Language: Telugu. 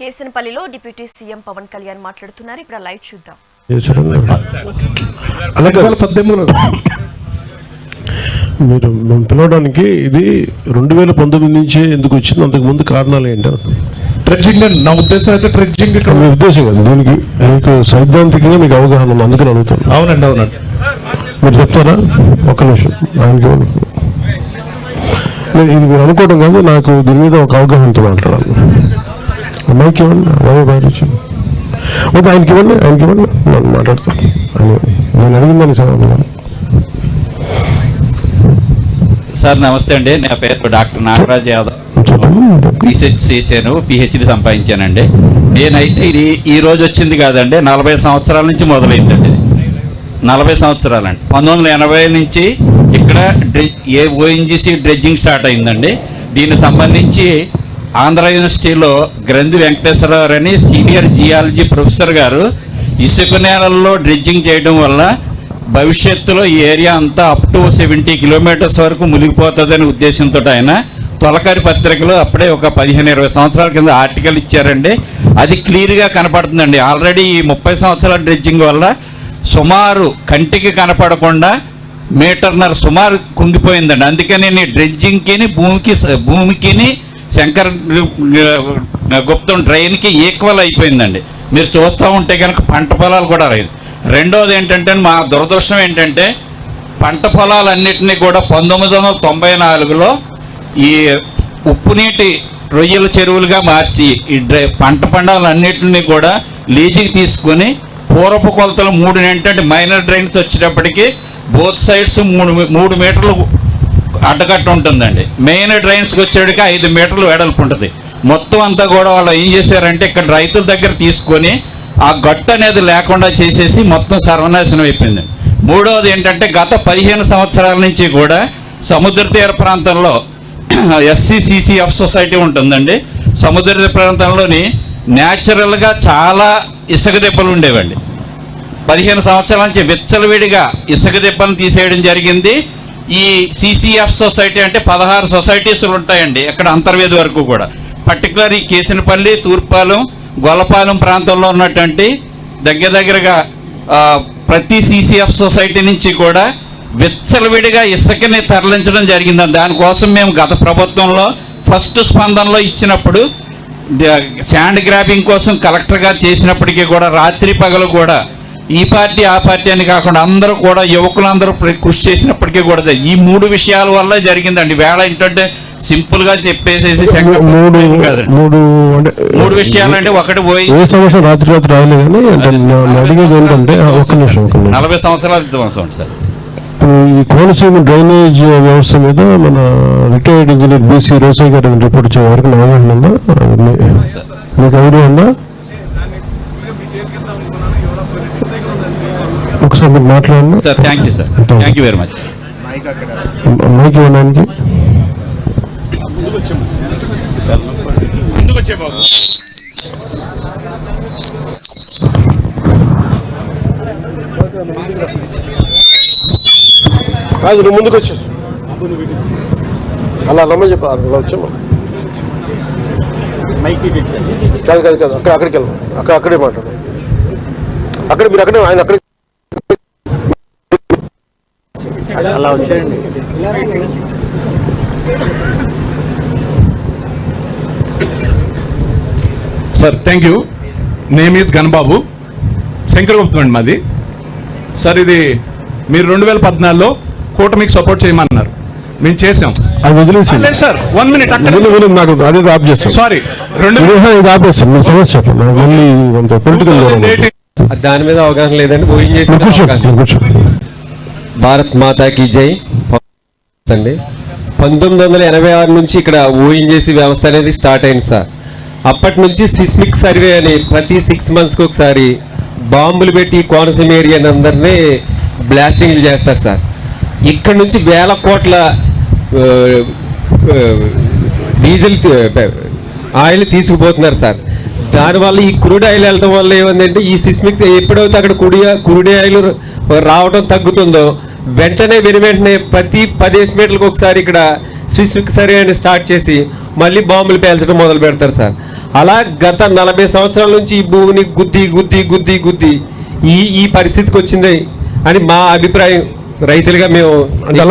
కేసనపల్లిలో డిప్యూటీ సీఎం పవన్ కళ్యాణ్ మాట్లాడుతున్నారు. ఇప్పుడు ఆ లైవ్ చూద్దాం. మీరు మేము పిలవడానికి ఇది రెండు వేల పంతొమ్మిది నుంచి ఎందుకు వచ్చింది? అంతకు ముందు కారణాలు ఏంటి? ట్రెడ్జింగ్ నా ఉద్దేశం అయితే ట్రెడ్జింగ్ ఇక్కడ. మీ ఉద్దేశం కదా దీనికి మీకు సైద్ధాంతికంగా మీకు అవగాహన ఉంది. అందుకని అడుగుతాను అవునండి అవునండి. మీరు చెప్తారా? ఒక్క నిమిషం. ఆయనకి ఇది మీరు అనుకోవడం కాదు. నాకు దీని మీద ఒక అవగాహనతో మాట్లాడాలి. మైక్ ఇవ్వండి అవే బయట వచ్చింది వద్దు ఆయనకి ఇవ్వండి ఆయనకి ఇవ్వండి నేను మాట్లాడతాను ఆయన నేను అడిగిందని సమాధానం సార్ నమస్తే అండి. నా పేరు డాక్టర్ నాగరాజ్ యాదవ్. రీసెర్చ్ చేశాను పిహెచ్డి సంపాదించానండి. నేనైతే ఇది ఈ రోజు వచ్చింది కాదండి నలభై సంవత్సరాల నుంచి మొదలైందండి. నలభై సంవత్సరాలండి. పంతొమ్మిది వందల ఎనభై నుంచి ఇక్కడ డ్రె- ఏ ఓఎన్జిసి డ్రెడ్జింగ్ స్టార్ట్ అయిందండి. దీనికి సంబంధించి ఆంధ్ర యూనివర్సిటీలో గ్రంథి వెంకటేశ్వరరావు అని సీనియర్ జియాలజీ ప్రొఫెసర్ గారు ఇసుక నేలల్లో డ్రెడ్జింగ్ చేయడం వల్ల భవిష్యత్తులో ఈ ఏరియా అంతా అప్ టు సెవెంటీ కిలోమీటర్స్ వరకు మునిగిపోతుందనే ఉద్దేశంతో ఆయన తొలకరి పత్రికలో అప్పుడే ఒక పదిహేను ఇరవై సంవత్సరాల కింద ఆర్టికల్ ఇచ్చారండి. అది క్లియర్గా కనపడుతుందండి. ఆల్రెడీ ఈ ముప్పై సంవత్సరాల డ్రెడ్జింగ్ వల్ల సుమారు కంటికి కనపడకుండా మీటర్నర సుమారు కుంగిపోయిందండి. అందుకని నేను డ్రెడ్జింగ్కిని భూమికి భూమికిని శంకర్ గుప్తం డ్రైన్కి ఈక్వల్ అయిపోయిందండి. మీరు చూస్తూ ఉంటే కనుక పంట పొలాలు కూడా లేదు. రెండోది ఏంటంటే మా దురదృష్టం ఏంటంటే పంట పొలాలన్నింటినీ కూడా పంతొమ్మిది వందల తొంభై నాలుగులో ఈ ఉప్పునీటి రొయ్యల చెరువులుగా మార్చి ఈ డ్రై పంట పండాలన్నింటినీ కూడా లీజుకి తీసుకొని పూర్వపు కొలతలు మూడు ఏంటంటే మైనర్ డ్రైన్స్ వచ్చేటప్పటికి బోత్ సైడ్స్ మూడు మూడు మీటర్లు అడ్డకట్ట ఉంటుందండి. మెయిన్ డ్రైన్స్కి వచ్చేటికి ఐదు మీటర్లు వెడల్పు ఉంటుంది. మొత్తం అంతా కూడా వాళ్ళు ఏం చేశారంటే ఇక్కడ రైతుల దగ్గర తీసుకొని ఆ గట్టు అనేది లేకుండా చేసేసి మొత్తం సర్వనాశనం అయిపోయింది. మూడవది ఏంటంటే గత పదిహేను సంవత్సరాల నుంచి కూడా సముద్ర తీర ప్రాంతంలో ఎస్సీసీసీఎఫ్ సొసైటీ ఉంటుందండి. సముద్ర తీర ప్రాంతంలోని న్యాచురల్గా చాలా ఇసుక దెబ్బలు ఉండేవండి. పదిహేను సంవత్సరాల నుంచి విచ్చలవిడిగా ఇసుక దెబ్బను తీసేయడం జరిగింది. ఈ సిసిఎఫ్ సొసైటీ అంటే పదహారు సొసైటీస్లు ఉంటాయండి ఇక్కడ అంతర్వేది వరకు కూడా. పర్టికులర్ ఈ కేసినపల్లి తూర్పాలెం గొల్లపాలెం ప్రాంతంలో ఉన్నటువంటి దగ్గర దగ్గరగా ప్రతి సిసిఎఫ్ సొసైటీ నుంచి కూడా విచ్చలవిడిగా ఇసుకని తరలించడం జరిగింది. దానికోసం మేము గత ప్రభుత్వంలో ఫస్ట్ స్పందనలో ఇచ్చినప్పుడు శాండ్ గ్రాబింగ్ కోసం కలెక్టర్గా చేసినప్పటికీ కూడా రాత్రి పగలు కూడా ఈ పార్టీ ఆ పార్టీ అని కాకుండా అందరూ కూడా యువకులందరూ కృషి చేసినప్పటికీ కూడా ఈ మూడు విషయాల వల్ల జరిగిందండి. వేళ ఏంటంటే సింపుల్గా చెప్పేసేసి మూడు. మూడు మూడు విషయాలు అంటే ఒకటి పోయి ఏ సమస్య రాత్రి కానీ అడిగేది ఏంటంటే నిమిషం నలభై సంవత్సరాల విధ్వంసం సార్. ఈ కోనసీమ డ్రైనేజ్ వ్యవస్థ మీద మన రిటైర్డ్ ఇంజనీర్ బీసీ రోసయ్య గారు రిపోర్ట్ ఇచ్చే వరకు నా అవగాహన ఉందా? మీకు ఐడియా ఉందా? ఒకసారి మీరు మాట్లాడండి. Sir thank you sir thank you very much mike ఇవ్వడానికి. కాదు నువ్వు ముందుకు వచ్చేసి అలా రమ్మని చెప్పి అలా వచ్చామా కాదు కాదు కాదు అక్కడ అక్కడికి వెళ్దాం అక్కడ అక్కడే మాట్లాడు. అక్కడ మీరు అక్కడే ఆయన అక్కడే sir thank you name is Ganababu Shankaraguptam అండి మాది. సార్ ఇది మీరు రెండు వేల పద్నాలుగులో కూటమికి సపోర్ట్ చేయమన్నారు. మేము చేసాం అది వదిలేసి లేదు సార్ వన్ మినిట్ నాకు అదే ఆప్ చేస్తాను సారీ రెండు ఇది సమస్య మళ్ళీ పొలిటికల్ దాని మీద అవగాహన లేదండి. కూర్చో. కూర్చో. భారత్ మాతాకి జై. అండి. పంతొమ్మిది వందల ఎనభై ఆరు నుంచి ఇక్కడ ఓఎన్జేసి వ్యవస్థ అనేది స్టార్ట్ అయింది సార్. అప్పటి నుంచి సిస్మిక్ సర్వే అని ప్రతి సిక్స్ మంత్స్కి ఒకసారి బాంబులు పెట్టి కోనసీమ ఏరియాని అందరినీ బ్లాస్టింగ్లు చేస్తారు సార్. ఇక్కడ నుంచి వేల కోట్ల డీజిల్ ఆయిల్ తీసుకుపోతున్నారు సార్. దానివల్ల ఈ క్రూడ్ ఆయిల్ వెళ్ళడం వల్ల ఏమందంటే ఈ సిస్మిక్ ఎప్పుడైతే అక్కడ కుడి క్రూడ్ ఆయిల్ రావడం తగ్గుతుందో వెంటనే విని వెంటనే ప్రతి పదిహేను మీటర్లకు ఒకసారి ఇక్కడ స్విచ్ సర్వే స్టార్ట్ చేసి మళ్ళీ బాంబులు పేల్చడం మొదలు పెడతారు సార్. అలా గత నలభై సంవత్సరాల నుంచి ఈ భూమిని గుద్ది గుద్ది గుద్ది గుద్ది ఈ ఈ పరిస్థితికి వచ్చింది అని మా అభిప్రాయం. రైతులుగా మేము